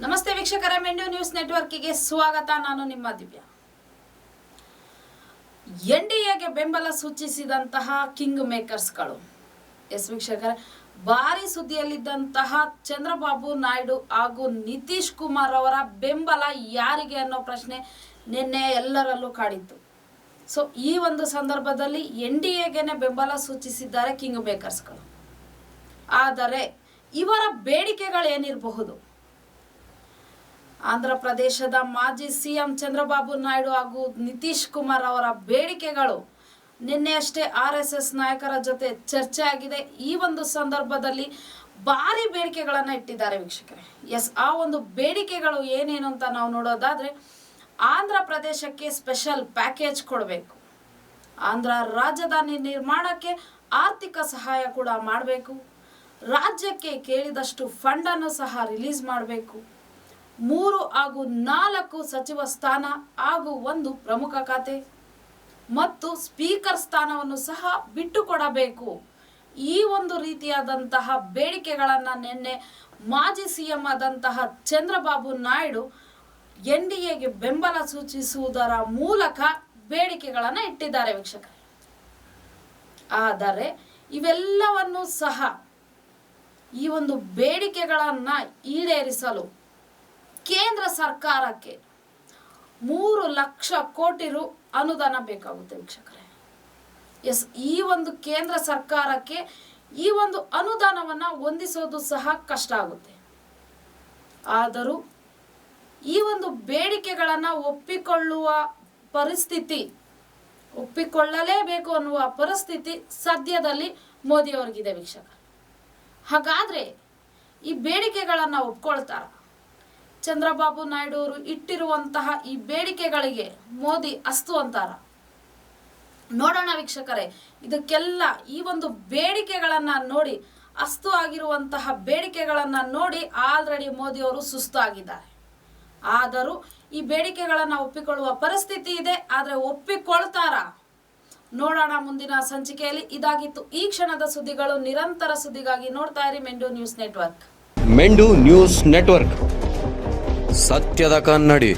ನಮಸ್ತೆ ವೀಕ್ಷಕರ ಮೆಂಡು ನ್ಯೂಸ್ ನೆಟ್ವರ್ಕಿಗೆ ಸ್ವಾಗತ. ನಾನು ನಿಮ್ಮ ದಿವ್ಯ. ಎನ್ ಡಿ ಎಗೆ ಬೆಂಬಲ ಸೂಚಿಸಿದಂತಹ ಕಿಂಗ್ ಮೇಕರ್ಸ್ಗಳು. ಎಸ್ ವೀಕ್ಷಕರ, ಭಾರಿ ಸುದ್ದಿಯಲ್ಲಿದ್ದಂತಹ ಚಂದ್ರಬಾಬು ನಾಯ್ಡು ಹಾಗೂ ನಿತೀಶ್ ಕುಮಾರ್ ಅವರ ಬೆಂಬಲ ಯಾರಿಗೆ ಅನ್ನೋ ಪ್ರಶ್ನೆ ನಿನ್ನೆ ಎಲ್ಲರಲ್ಲೂ ಕಾಡಿತ್ತು. ಸೊ, ಈ ಒಂದು ಸಂದರ್ಭದಲ್ಲಿ ಎನ್ ಡಿ ಎಗೆನೆ ಬೆಂಬಲ ಸೂಚಿಸಿದ್ದಾರೆ ಕಿಂಗ್ ಮೇಕರ್ಸ್ಗಳು. ಆದರೆ, ಇವರ ಬೇಡಿಕೆಗಳೇನಿರಬಹುದು? ಆಂಧ್ರ ಪ್ರದೇಶದ ಮಾಜಿ ಸಿಎಂ ಚಂದ್ರಬಾಬು ನಾಯ್ಡು ಹಾಗೂ ನಿತೀಶ್ ಕುಮಾರ್ ಅವರ ಬೇಡಿಕೆಗಳು ನಿನ್ನೆ ಅಷ್ಟೇ ಆರ್ ಎಸ್ ಎಸ್ ನಾಯಕರ ಜೊತೆ ಚರ್ಚೆ ಆಗಿದೆ ಈ ಒಂದು ಸಂದರ್ಭದಲ್ಲಿ ಭಾರಿ ಬೇಡಿಕೆಗಳನ್ನು ಇಟ್ಟಿದ್ದಾರೆ ವೀಕ್ಷಕರೇ. ಎಸ್, ಆ ಒಂದು ಬೇಡಿಕೆಗಳು ಏನೇನು ಅಂತ ನಾವು ನೋಡೋದಾದ್ರೆ, ಆಂಧ್ರ ಪ್ರದೇಶಕ್ಕೆ ಸ್ಪೆಷಲ್ ಪ್ಯಾಕೇಜ್ ಕೊಡಬೇಕು. ಆಂಧ್ರ ರಾಜಧಾನಿ ನಿರ್ಮಾಣಕ್ಕೆ ಆರ್ಥಿಕ ಸಹಾಯ ಕೂಡ ಮಾಡಬೇಕು. ರಾಜ್ಯಕ್ಕೆ ಕೇಳಿದಷ್ಟು ಫಂಡನ್ನು ಸಹ ರಿಲೀಸ್ ಮಾಡಬೇಕು. ಮೂರು ಹಾಗೂ ನಾಲ್ಕು ಸಚಿವ ಸ್ಥಾನ ಹಾಗೂ ಒಂದು ಪ್ರಮುಖ ಖಾತೆ. ಮತ್ತು ಸ್ಪೀಕರ್ ಸ್ಥಾನವನ್ನು ಸಹ ಬಿಟ್ಟುಕೊಡಬೇಕು. ಈ ಒಂದು ರೀತಿಯಾದಂತಹ ಬೇಡಿಕೆಗಳನ್ನು ನಿನ್ನೆ ಮಾಜಿ ಸಿಎಂ ಆದಂತಹ ಚಂದ್ರಬಾಬು ನಾಯ್ಡು ಎನ್ ಡಿ ಎಗೆ ಬೆಂಬಲ ಸೂಚಿಸುವುದರ ಮೂಲಕ ಬೇಡಿಕೆಗಳನ್ನು ಇಟ್ಟಿದ್ದಾರೆ ವೀಕ್ಷಕರೇ. ಆದರೆ ಇವೆಲ್ಲವನ್ನು ಸಹ ಈ ಒಂದು ಬೇಡಿಕೆಗಳನ್ನು ಈಡೇರಿಸಲು ಕೇಂದ್ರ ಸರ್ಕಾರಕ್ಕೆ ಮೂರು ಲಕ್ಷ ಕೋಟಿ ರು ಅನುದಾನ ಬೇಕಾಗುತ್ತೆ ವೀಕ್ಷಕರೇ. ಎಸ್, ಈ ಒಂದು ಕೇಂದ್ರ ಸರ್ಕಾರಕ್ಕೆ ಈ ಒಂದು ಅನುದಾನವನ್ನ ಹೊಂದಿಸೋದು ಸಹ ಕಷ್ಟ ಆಗುತ್ತೆ. ಆದರೂ ಈ ಒಂದು ಬೇಡಿಕೆಗಳನ್ನ ಒಪ್ಪಿಕೊಳ್ಳುವ ಪರಿಸ್ಥಿತಿ, ಒಪ್ಪಿಕೊಳ್ಳಲೇಬೇಕು ಅನ್ನುವ ಪರಿಸ್ಥಿತಿ ಸದ್ಯದಲ್ಲಿ ಮೋದಿಯವರಿಗಿದೆ ವೀಕ್ಷಕ ಹಾಗಾದ್ರೆ ಈ ಬೇಡಿಕೆಗಳನ್ನ ಒಪ್ಕೊಳ್ತಾರ? ಚಂದ್ರಬಾಬು ನಾಯ್ಡು ಅವರು ಇಟ್ಟಿರುವಂತಹ ಈ ಬೇಡಿಕೆಗಳಿಗೆ ಮೋದಿ ಅಸ್ತು ಅಂತಾರ. ನೋಡೋಣ ವೀಕ್ಷಕರೇ, ಇದಕ್ಕೆಲ್ಲ ಈ ಒಂದು ಬೇಡಿಕೆಗಳನ್ನ ನೋಡಿ, ಅಸ್ತು ಆಗಿರುವಂತಹ ಬೇಡಿಕೆಗಳನ್ನ ನೋಡಿ ಆಲ್ರೆಡಿ ಮೋದಿ ಅವರು ಸುಸ್ತು ಆಗಿದ್ದಾರೆ ಆದರೂ ಈ ಬೇಡಿಕೆಗಳನ್ನ ಒಪ್ಪಿಕೊಳ್ಳುವ ಪರಿಸ್ಥಿತಿ ಇದೆ, ಆದ್ರೆ ಒಪ್ಪಿಕೊಳ್ತಾರ? ನೋಡೋಣ ಮುಂದಿನ ಸಂಚಿಕೆಯಲ್ಲಿ ಇದಾಗಿತ್ತು ಈ ಕ್ಷಣದ ಸುದ್ದಿಗಳು, ನಿರಂತರ ಸುದ್ದಿಗಾಗಿ ನೋಡ್ತಾ ಇರಿ Mendu news network. Mendu news network. ಸತ್ಯದ ಕನ್ನಡಿ.